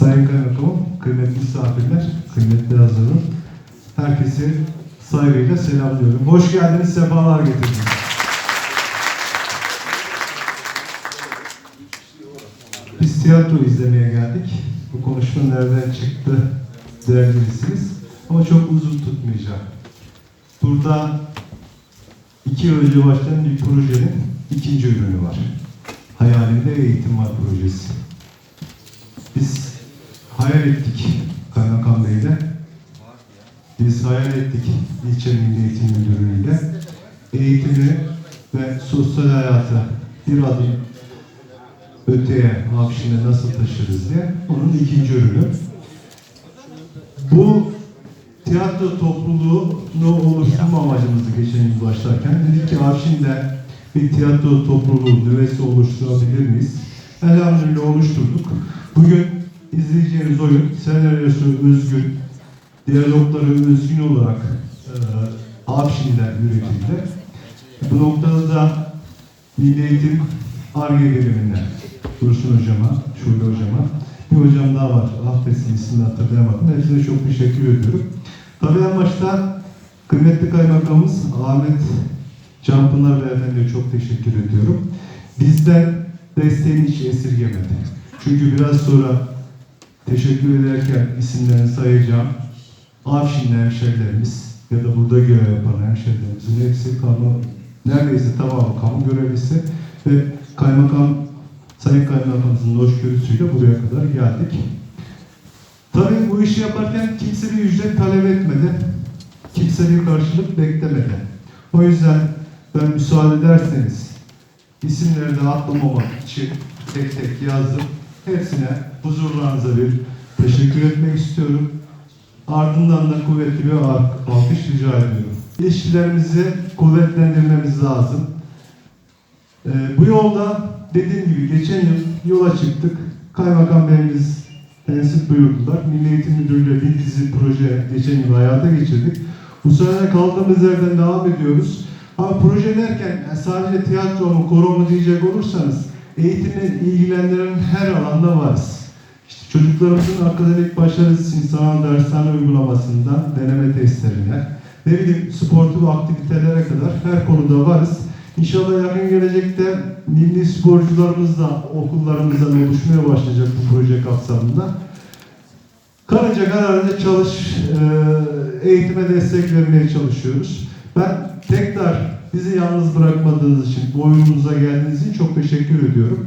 Sayın Kaymakamım, kıymetli misafirler, kıymetli hazırım. Herkesi saygıyla selamlıyorum. Hoş geldiniz, sefalar getirdiniz. Biz tiyatro izlemeye geldik. Bu konuşma nereden çıktı dergilisiniz. Ama çok uzun tutmayacağım. Burada iki yıl önce başlayan bir projenin ikinci ürünü var. Hayalimde eğitim var projesi. Biz hayal ettik Kaymakam Bey'le. Biz hayal ettik ilçe Milli Eğitim Müdürlüğü'yle. Eğitimi ve sosyal hayatı bir adım öteye, Afşin'e nasıl taşırız diye onun ikinci ürünü. Bu tiyatro topluluğunu oluşturma amacımızdı geçen yıl başlarken. Dedik ki Afşin'de bir tiyatro topluluğu nüvesi oluşturabilir miyiz? Elhamdülillah oluşturduk. Bugün izleyeceğiniz oyun senaryosu özgün, diyalogları özgün olarak e, Afşin'den üretildi. Bu noktada da Milli Eğitim ARGE birimine, Dursun Hocama, Şule Hocama, bir hocam daha var, affetsin ismini hatırlayamadım. Hepsine çok teşekkür ediyorum. Tabii en başta kıymetli kaymakamımız Ahmet Canpınar Beyefendi'ye çok teşekkür ediyorum. Bizden desteğini hiç esirgemedi. Çünkü biraz sonra teşekkür ederken isimlerini sayacağım. Afşinli hemşerilerimiz ya da burada görev yapan hemşerilerimizin hepsi kamu, neredeyse tamamı kamu görevlisi ve kaymakam, sayın kaymakamımızın hoşgörüsüyle buraya kadar geldik. Tabii bu işi yaparken kimse bir ücret talep etmedi. Kimse bir karşılık beklemedi. O yüzden ben müsaade ederseniz isimleri de atlamamak için tek tek yazdım. Hepsine huzurlarınıza bir teşekkür etmek istiyorum. Ardından da kuvvetli bir al- alkış rica ediyorum. İlişkilerimizi kuvvetlendirmemiz lazım. Ee, bu yolda dediğim gibi geçen yıl yola çıktık. Kaymakam Beyimiz tensip buyurdular. Milli Eğitim Müdürlüğü bir dizi proje geçen yıl hayata geçirdik. Bu sene kaldığımız yerden devam ediyoruz. Ama proje derken sadece tiyatro mu, koro mu diyecek olursanız eğitimle ilgilendiren her alanda varız. İşte çocuklarımızın akademik başarısı için sanal dershane uygulamasından deneme testlerine, ne bileyim sportif aktivitelere kadar her konuda varız. İnşallah yakın gelecekte milli sporcularımız da okullarımızdan oluşmaya başlayacak bu proje kapsamında. Karınca kararınca çalış, e, eğitime destek vermeye çalışıyoruz. Ben tekrar bizi yalnız bırakmadığınız için, bu oyunumuza geldiğiniz için çok teşekkür ediyorum.